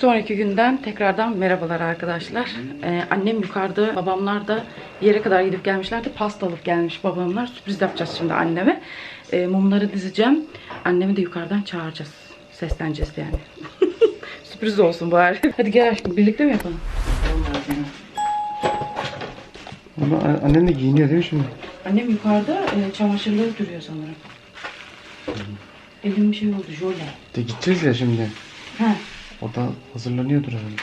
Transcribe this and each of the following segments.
Sonraki günden tekrardan merhabalar arkadaşlar. Ee, annem yukarıda, babamlar da bir yere kadar gidip gelmişlerdi. Pasta alıp gelmiş babamlar. Sürpriz yapacağız şimdi anneme. Ee, mumları dizeceğim. Annemi de yukarıdan çağıracağız. Sesleneceğiz yani. Sürpriz olsun bari. Hadi gel aşkım birlikte mi yapalım? Ama annen de giyiniyor değil mi şimdi? Annem yukarıda e, çamaşırları duruyor sanırım. Elim bir şey oldu jöle. De gideceğiz ya şimdi. Ha, O da hazırlanıyordur herhalde.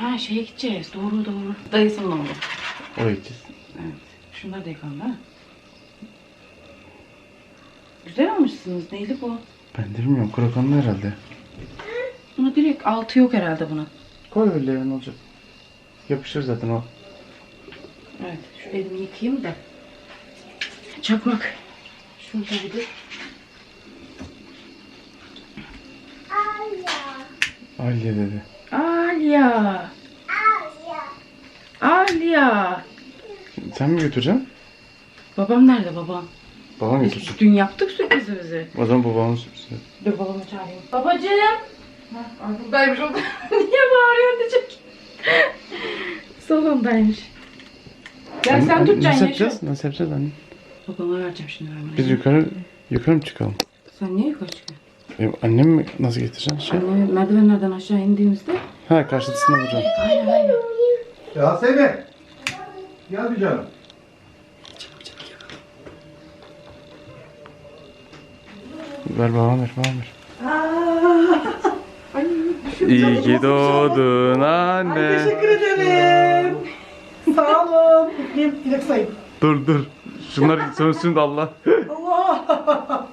ha şeye gideceğiz. Doğru doğru. Dayısının oğlu. Oraya gideceğiz. Evet. Şunlar da yıkandı ha. Güzel almışsınız. Neydi bu? Ben de bilmiyorum. Krokanlı herhalde. Buna direkt altı yok herhalde bunun. Koy öyle ya ne olacak? Yapışır zaten o. Evet. Şu elimi yıkayayım da. Çakmak. Şuradaydı. Alya dedi. Alya. Alya. Sen mi götüreceksin? Babam nerede babam? Babam Biz götürsün. dün yaptık sürprizimizi. O zaman babamın sürprizi. Dur babamı çağırayım. Babacığım. Ha, ay buradaymış o. Niye bağırıyor diyecek. Salondaymış. Gel sen Anne, tutacaksın Nasıl ya yapacağız? Nasıl yapacağız anne? Babama vereceğim şimdi vermeyi. Biz yukarı yukarı mı çıkalım? Sen niye yukarı çıkıyorsun? E, annem mi nasıl getireceksin? Şey. Anne merdivenlerden aşağı indiğimizde. Ha karşısına vuracağım. Aynen aynen. Yasemin. Gel bir canım. Ver babam ver babam ver. İyi ki doğdun anne. Teşekkür ederim. Sağ olun. Üfleyeyim, dilek sayayım. Dur dur. Şunlar sönsün de Allah. Allah.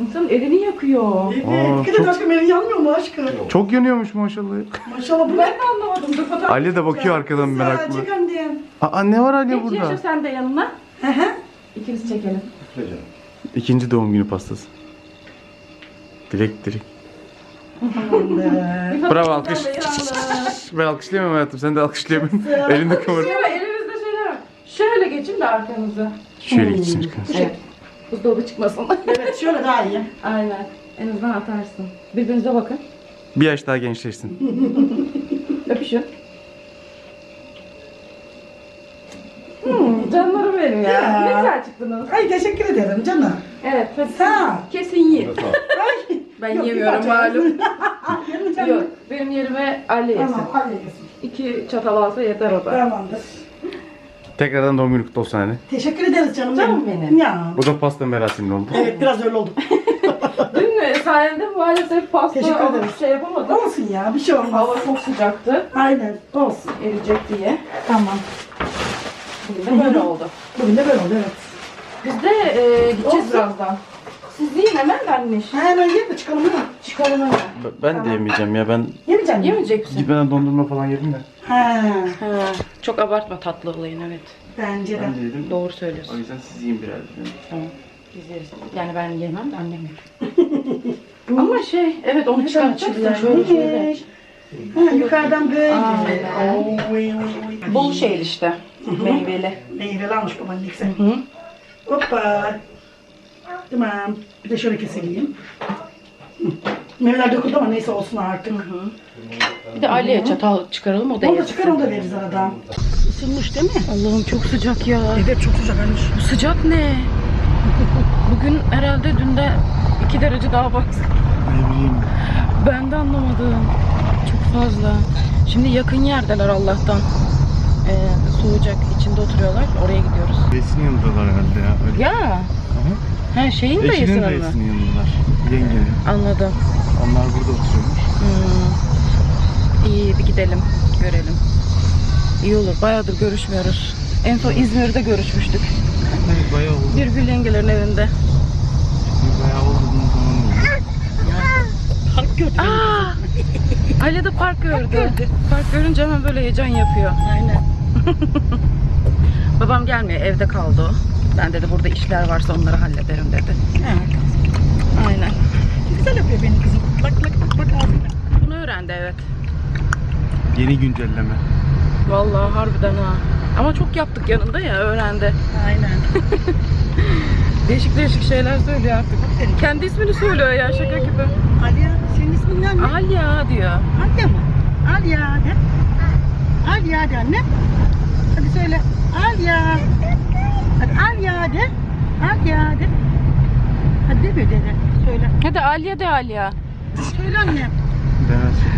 İnsanın elini yakıyor. Evet. Aa, Dikkat et aşkım elin yanmıyor mu aşkım? Çok yanıyormuş maşallah. Maşallah bu Ben de anlamadım. Dur fotoğraf. Ali de bakıyor arkadan meraklı. Çek annem. Aa ne var Ali Geç yaşa burada? sen de yanına. Hı hı. İkiniz çekelim. İkinci doğum günü pastası. Dilek dilek. Bravo alkış. Ben alkışlayamam hayatım. Sen de alkışlayamam. Elinde kamera. Şöyle elimizde şeyler var. Şöyle geçin de arkanızı. Şöyle gitsin. Evet. Buzdolabı çıkmasın. Evet şöyle daha iyi. Aynen. En azından atarsın. Birbirinize bakın. Bir yaş daha gençleşsin. Öpüşün. Hmm, canlarım benim ya. Ya. Ne güzel çıktınız. Ay teşekkür ederim canım. Evet. Hadi Sağ ol. Kesin yiyin. Ay. Ben Yok, bir yemiyorum parça malum. canım. Yok. Benim yerime Ali yesin. Tamam yesin. İki çatal alsa yeter o da. Tamamdır. Tekrardan doğum günü kutlu olsun anne. Teşekkür ederiz canım, Canım benim. Ya. Bu da pasta merasimli oldu. Evet biraz öyle oldu. Dün mü sayende maalesef pasta Teşekkür alıp şey yapamadım. Olsun ya bir şey olmaz. Hava çok sıcaktı. Aynen olsun. Eriyecek diye. Tamam. Bugün de böyle oldu. Bugün de böyle oldu evet. Biz de e, gideceğiz Olsun. birazdan. Siz yiyin hemen anne. Hemen yiyelim de çıkalım mi? Çıkalım hemen. Ben de yemeyeceğim ya. Ben Yemeyecek misin? Yemeyecek misin? gitmeden dondurma falan yedim de. Ha, Ha, çok abartma tatlı olayın evet. bence de. Ben de yedim. Doğru O söylüyorsun. yüzden siz yiyin biraz. Tamam. Biz yeriz. Yani ben yemem de annem yer. Ama şey evet onu çıkartacaksın şöyle şöyle. Ha, yukarıdan böyle. Aynen. Oy, oy, oy. Bol şey işte. Meyveli. Meyveli almış baban ne güzel. Hı. Hoppa. Tamam. Bir de şöyle keselim. Hı. Meyveler döküldü ama neyse olsun artık. Bir de Ali'ye çatal çıkaralım o da Onu da yesin. çıkar onu da veririz aradan. Isınmış değil mi? Allah'ım çok sıcak ya. Evet çok sıcak anne. Bu sıcak ne? Bugün herhalde dünde 2 derece daha bak. Ne bileyim. Ben de anlamadım. Çok fazla. Şimdi yakın yerdeler Allah'tan. Ee, soğuyacak içinde oturuyorlar. Oraya gidiyoruz. Besin yanındalar herhalde ya. Öyle. Ya. Ha şeyin Eşinin dayısının mı? dayısının yanındalar. Yengenin. Anladım. Onlar burada oturuyormuş. Hmm. İyi bir gidelim. Görelim. İyi olur. Bayağıdır görüşmüyoruz. En son İzmir'de görüşmüştük. Evet bayağı oldu. Birgül yengelerin evinde. Bayağı oldu bunun zamanı oldu. Park gördüm. Aa! Aile de park gördü. Park görünce hemen böyle heyecan yapıyor. Aynen. Babam gelmiyor. Evde kaldı o. Ben dedi burada işler varsa onları hallederim dedi. Evet. Aynen. Güzel yapıyor benim kızım. Bak bak bak bak ağzına. Bunu öğrendi evet. Yeni güncelleme. Vallahi harbiden ha. Ama çok yaptık yanında ya öğrendi. Aynen. Değişik değişik şeyler söylüyor artık. Kendi ismini söylüyor ya şaka gibi. Aliye senin ismin ne anne? Alya diyor. Alya mı? Alya de annem. Hadi söyle. Alya. Hadi Alya de. Alya de. Hadi demiyor dede. Alya de Alya. Söyle annem.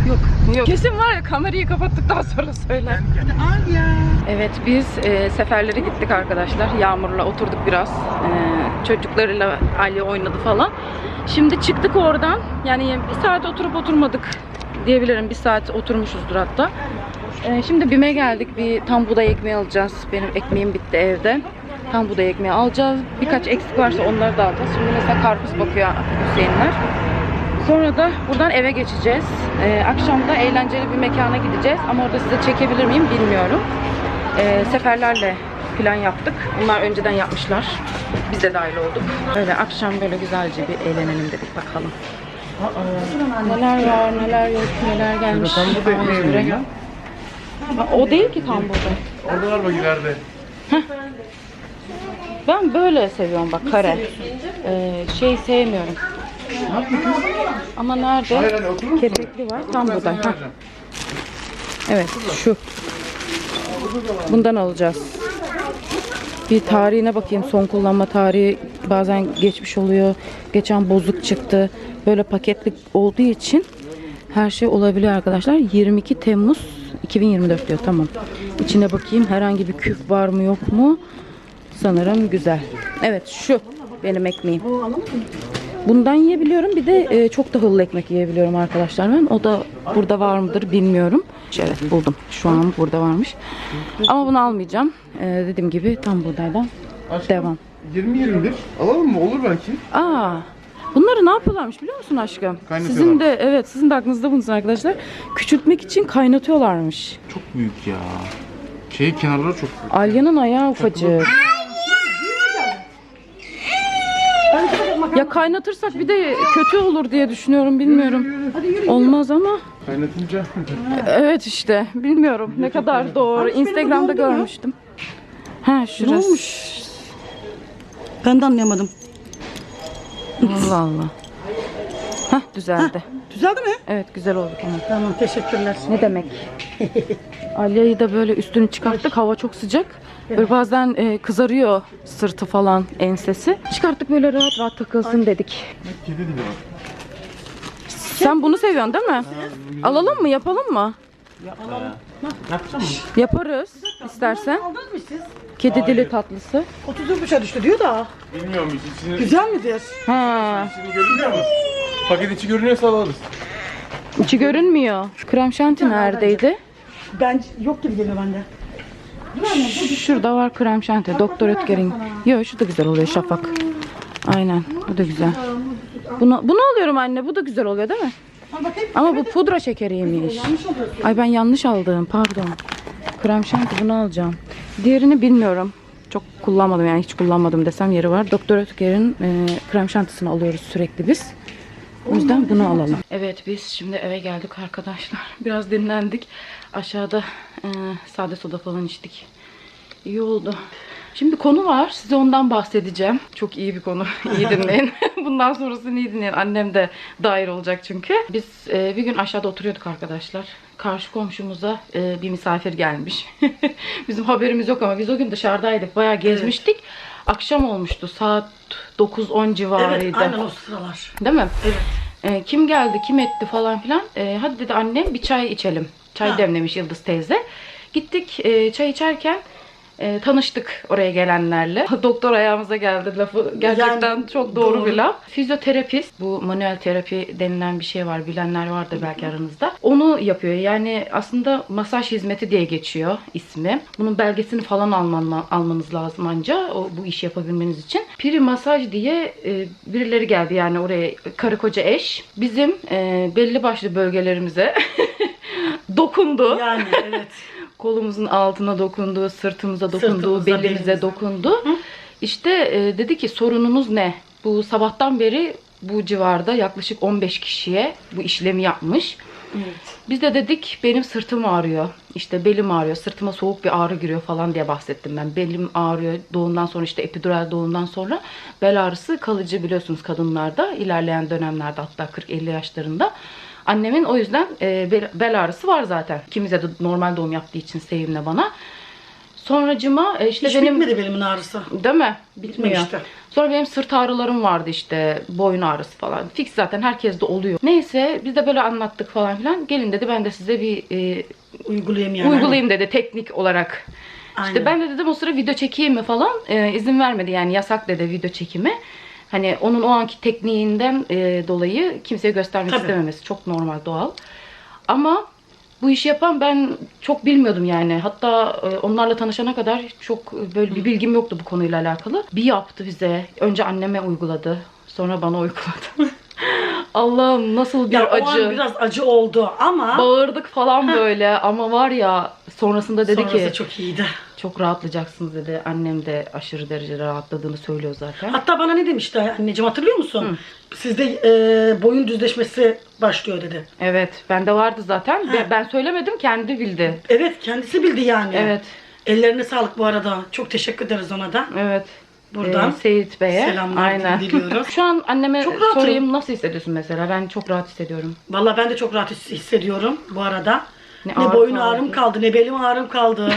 Yok. Yok. Kesin var ya kamerayı kapattıktan sonra söyler. Alya. Evet biz e, seferlere gittik arkadaşlar. Yağmur'la oturduk biraz. E, çocuklarıyla Ali oynadı falan. Şimdi çıktık oradan. Yani bir saat oturup oturmadık diyebilirim. Bir saat oturmuşuzdur hatta. E, şimdi BİM'e geldik. Bir tam buğday ekmeği alacağız. Benim ekmeğim bitti evde. Tam buğday ekmeği alacağız. Birkaç eksik varsa onları da alacağız. Şimdi mesela karpuz bakıyor Hüseyinler. Sonra da buradan eve geçeceğiz. Ee, akşam da eğlenceli bir mekana gideceğiz. Ama orada size çekebilir miyim bilmiyorum. Ee, seferlerle plan yaptık. Bunlar önceden yapmışlar. Biz de dahil olduk. Böyle akşam böyle güzelce bir eğlenelim dedik bakalım. Neler var, neler yok, neler gelmiş. Tam bu da ekmeği Ağaç börek. ya. Ha, O değil ki tam burada. Orada var bak ileride. Ben böyle seviyorum bak kare. Ee, şey sevmiyorum. Ama nerede? Musun? Kepekli var. Tam Hah. vereceğim. Evet şu. Bundan alacağız. Bir tarihine bakayım. Son kullanma tarihi bazen geçmiş oluyor. Geçen bozuk çıktı. Böyle paketlik olduğu için her şey olabiliyor arkadaşlar. 22 Temmuz 2024 diyor. Tamam. İçine bakayım. Herhangi bir küf var mı yok mu? Sanırım güzel. Evet şu benim ekmeğim. Bundan yiyebiliyorum. Bir de e, çok tahıllı ekmek yiyebiliyorum arkadaşlar ben. O da burada var mıdır bilmiyorum. Evet buldum. Şu an burada varmış. Ama bunu almayacağım. E, dediğim gibi tam buğdaydan Aşkım, devam. 20-21. Alalım mı? Olur belki. Aa, bunları ne yapıyorlarmış biliyor musun aşkım? Sizin de evet sizin de aklınızda bulunsun arkadaşlar. Küçültmek için kaynatıyorlarmış. Çok büyük ya. Şey kenarları çok büyük. Alya'nın ayağı ufacık. Ya kaynatırsak bir de kötü olur diye düşünüyorum bilmiyorum. Olmaz ama. Kaynatınca. Evet işte bilmiyorum ne kadar doğru. Instagram'da görmüştüm. Ha şurası. Ne olmuş? Ben de anlayamadım. Allah Allah. Hah düzeldi. Düzeldi mi? Evet güzel oldu tamam. Tamam teşekkürler. Ne demek? Alya'yı da böyle üstünü çıkarttık. Hava çok sıcak. Böyle bazen e, kızarıyor sırtı falan ensesi. Çıkarttık böyle rahat rahat takılsın dedik. Kedi dili var. Sen bunu seviyorsun değil mi? Alalım mı yapalım mı? Yapacağım mı? Yaparız istersen. Aldınız mı siz? Kedi dili tatlısı. 30'a düştü diyor da. Bilmiyorum hiç içini, Güzel midir? Ha, içini görünüyor mu? Paket içi görünüyorsa alırız. içi görünmüyor. Krem şanti neredeydi? Ben yok gibi geliyor bende. Şurada var krem şanti. Doktor Ötker'in. Yok şu da güzel oluyor şafak. Aynen bu da güzel. Bunu, bunu alıyorum anne. Bu da güzel oluyor değil mi? Ama bu pudra şekeriymiş. Ay ben yanlış aldım pardon. Krem şanti bunu alacağım. Diğerini bilmiyorum. Çok kullanmadım yani hiç kullanmadım desem yeri var. Doktor Ötker'in e, krem şantisini alıyoruz sürekli biz. O yüzden bunu alalım. Evet biz şimdi eve geldik arkadaşlar. Biraz dinlendik. Aşağıda e, sade soda falan içtik. İyi oldu. Şimdi konu var. Size ondan bahsedeceğim. Çok iyi bir konu. İyi dinleyin. Bundan sonrasını iyi dinleyin. Annem de dair olacak çünkü. Biz e, bir gün aşağıda oturuyorduk arkadaşlar. Karşı komşumuza e, bir misafir gelmiş. Bizim haberimiz yok ama biz o gün dışarıdaydık. Bayağı gezmiştik. Akşam olmuştu. Saat 9-10 civarıydı. Evet aynen o sıralar. Değil mi? Evet. Ee, kim geldi, kim etti falan filan. Ee, hadi dedi annem bir çay içelim. Çay Ha. demlemiş Yıldız teyze. Gittik e, çay içerken e, tanıştık oraya gelenlerle. Doktor ayağımıza geldi lafı. Gerçekten Yani çok doğru, doğru. bir laf. Fizyoterapist, bu manuel terapi denilen bir şey var. Bilenler vardır belki aranızda. Onu yapıyor. Yani aslında masaj hizmeti diye geçiyor ismi. Bunun belgesini falan alman, almanız lazım anca o, bu işi yapabilmeniz için. Piri masaj diye e, birileri geldi yani oraya karı koca eş. Bizim e, belli başlı bölgelerimize dokundu. Yani evet. Kolumuzun altına dokundu, sırtımıza dokundu, Sırtımıza, belimize belimize. dokundu. İşte e, dedi ki sorununuz ne? Bu sabahtan beri bu civarda yaklaşık 15 kişiye bu işlemi yapmış. evet. Biz de dedik benim sırtım ağrıyor. İşte belim ağrıyor. Sırtıma soğuk bir ağrı giriyor falan diye bahsettim ben. Belim ağrıyor. Doğumdan sonra işte epidural doğumdan sonra bel ağrısı kalıcı biliyorsunuz kadınlarda. ilerleyen dönemlerde hatta 40-50 yaşlarında. Annemin o yüzden e, bel, bel ağrısı var zaten. İkimize de normal doğum yaptığı için Sevim'le bana. Sonracıma e, işte Hiç benim... bitmedi belimin ağrısı. Değil mi? Bitmiyor. Bitmemişti. Sonra benim sırt ağrılarım vardı işte. Boyun ağrısı falan. Fix zaten herkeste oluyor. Neyse biz de böyle anlattık falan filan. Gelin dedi ben de size bir e, Uygulayayım yani. uygulayayım dedi teknik olarak. Aynen. İşte ben de dedim o sıra video çekeyim mi falan. E, izin vermedi yani yasak dedi video çekimi. Hani onun o anki tekniğinden e, dolayı kimseye göstermek Tabii. istememesi çok normal doğal. Ama bu işi yapan ben çok bilmiyordum yani. Hatta e, onlarla tanışana kadar çok böyle bir bilgim yoktu bu konuyla alakalı. Bir yaptı bize. Önce anneme uyguladı. Sonra bana uyguladı. Allah'ım nasıl bir Ya o acı. an biraz acı oldu ama Bağırdık falan böyle ama var ya sonrasında dedi sonrası ki çok iyiydi. çok rahatlayacaksınız dedi. Annem de aşırı derecede rahatladığını söylüyor zaten. Hatta bana ne demişti anneciğim hatırlıyor musun? Sizde e, boyun düzleşmesi başlıyor dedi. Evet bende vardı zaten. Ha. Ben söylemedim kendi bildi. Evet kendisi bildi yani. Evet Ellerine sağlık bu arada. Çok teşekkür ederiz ona da. evet. Buradan Ee, Seyit Bey'e. selamlar Aynen. diliyoruz. Şu an anneme Çok rahatım. sorayım nasıl hissediyorsun mesela? Ben çok rahat hissediyorum. Vallahi ben de çok rahat his- hissediyorum bu arada. Ne Ne, boyun kaldı. ağrım kaldı, ne belim ağrım kaldı.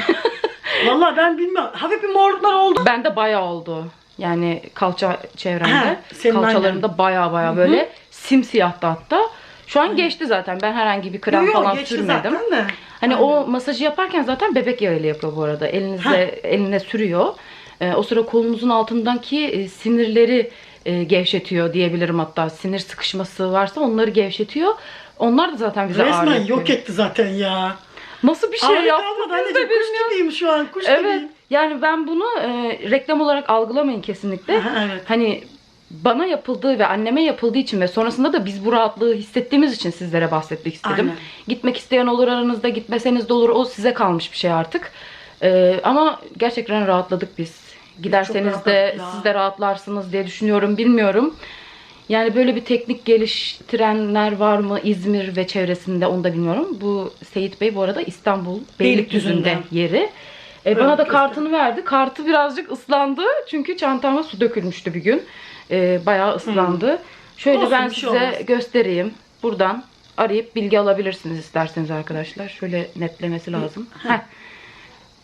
Vallahi ben bilmiyorum. Hafif bir morluklar oldu. Bende bayağı oldu. Yani kalça çevremde. Senin kalçalarımda bayağı bayağı böyle simsiyahtı hatta. Şu an geçti zaten. Ben herhangi bir krem Yo, yo, falan sürmedim. zaten de. Hani Aynen. o masajı yaparken zaten bebek yağıyla yapıyor bu arada. Elinize Ha. eline sürüyor. Ee, o sıra kolunuzun altındaki e, sinirleri e, gevşetiyor diyebilirim hatta. Sinir sıkışması varsa onları gevşetiyor. Onlar da zaten bize ağrı Resmen yapıyor. yok etti zaten ya. Nasıl bir şey Ağrı yaptı kalmadı anneciğim. Kuş gibiyim şu an. Kuş Evet. gibiyim. Yani ben bunu e, reklam olarak algılamayın kesinlikle. Aha, evet. Hani bana yapıldığı ve anneme yapıldığı için ve sonrasında da biz bu rahatlığı hissettiğimiz için sizlere bahsetmek istedim. Aynen. Gitmek isteyen olur aranızda, gitmeseniz de olur. O size kalmış bir şey artık. E, ama gerçekten rahatladık biz. Giderseniz de siz de rahatlarsınız diye düşünüyorum. Bilmiyorum. Yani böyle bir teknik geliştirenler var mı İzmir ve çevresinde onu da bilmiyorum. Bu Seyit Bey bu arada İstanbul Beylikdüzü'nde Beylikdüzü'nde. yeri. E, bana da kartını verdi. Kartı birazcık ıslandı. Çünkü çantama su dökülmüştü bir gün. E, bayağı ıslandı. Şöyle Olsun, ben bir şey size olmaz. göstereyim. Buradan arayıp bilgi alabilirsiniz isterseniz arkadaşlar. Şöyle netlemesi lazım. Heh.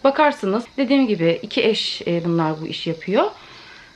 Bakarsınız. Dediğim gibi iki eş e, bunlar bu işi yapıyor.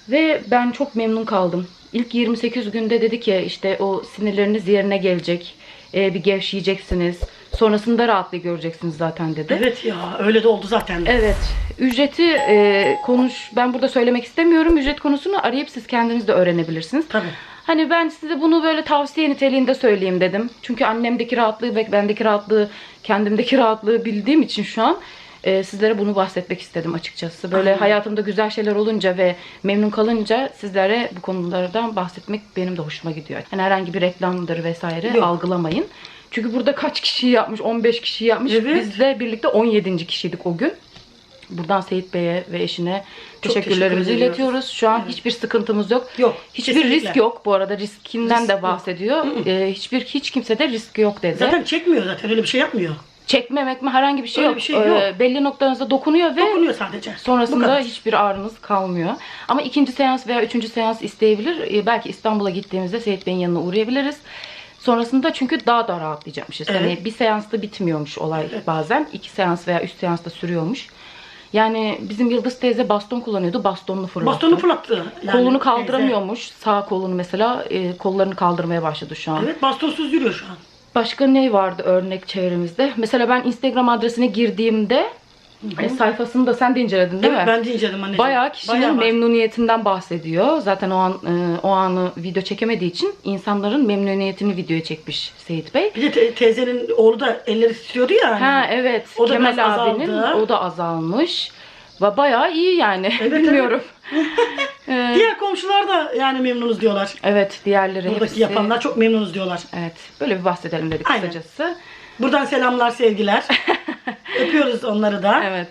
Ve ben çok memnun kaldım. İlk 28 günde dedi ki işte o sinirleriniz yerine gelecek. E, bir gevşeyeceksiniz. Sonrasında rahatlığı göreceksiniz zaten dedi. Evet ya öyle de oldu zaten. Evet. Ücreti e, konuş ben burada söylemek istemiyorum. Ücret konusunu arayıp siz kendiniz de öğrenebilirsiniz. Tabii. Hani ben size bunu böyle tavsiye niteliğinde söyleyeyim dedim. Çünkü annemdeki rahatlığı ve bendeki rahatlığı, kendimdeki rahatlığı bildiğim için şu an e, sizlere bunu bahsetmek istedim açıkçası. Böyle Aynen. hayatımda güzel şeyler olunca ve memnun kalınca sizlere bu konulardan bahsetmek benim de hoşuma gidiyor. Hani herhangi bir reklamdır vesaire Yok. algılamayın. Çünkü burada kaç kişi yapmış? 15 kişi yapmış. Evet. Bizle birlikte 17. kişiydik o gün. Buradan Seyit Bey'e ve eşine Çok teşekkürlerimizi teşekkür iletiyoruz. Şu an Evet. hiçbir sıkıntımız yok. Yok, Hiçbir kesinlikle. risk yok. Bu arada riskinden Risk de yok. bahsediyor. Ee, hiçbir hiç kimse de riski yok dedi. Zaten çekmiyor zaten öyle bir şey yapmıyor. Çekmemek mi herhangi bir şey Öyle yok. bir şey yok. Ee, belli noktanıza dokunuyor ve Dokunuyor sadece. Bu sonrasında kadar. hiçbir ağrınız kalmıyor. Ama ikinci seans veya üçüncü seans isteyebilir. Ee, belki İstanbul'a gittiğimizde Seyit Bey'in yanına uğrayabiliriz. Sonrasında çünkü daha da rahatlayacakmışız. Evet. Hani bir seansta bitmiyormuş olay bazen. iki seans veya üç seansta sürüyormuş. Yani bizim Yıldız teyze baston kullanıyordu. Bastonunu fırlattı. Bastonu fırlattı. yani kolunu kaldıramıyormuş. Sağ kolunu mesela e, kollarını kaldırmaya başladı şu an. Evet bastonsuz yürüyor şu an. Başka ne vardı örnek çevremizde? Mesela ben Instagram adresine girdiğimde e, sayfasını da sen de inceledin değil evet mi? ben de inceledim anneciğim. Bayağı kişinin Bayağı var. memnuniyetinden bahsediyor. Zaten o an e, o anı video çekemediği için insanların memnuniyetini videoya çekmiş Seyit Bey. Bir de te- teyzenin oğlu da elleri titriyordu ya. Ha evet. O da Kemal biraz abinin azaldı. o da azalmış. Ve bayağı iyi yani. Evet, Bilmiyorum. Ee, Diğer komşular da yani memnunuz diyorlar. evet diğerleri Buradaki hepsi. yapanlar çok memnunuz diyorlar. Evet. Böyle bir bahsedelim dedik Aynen. kısacası. Buradan selamlar, sevgiler. Öpüyoruz onları da. Evet.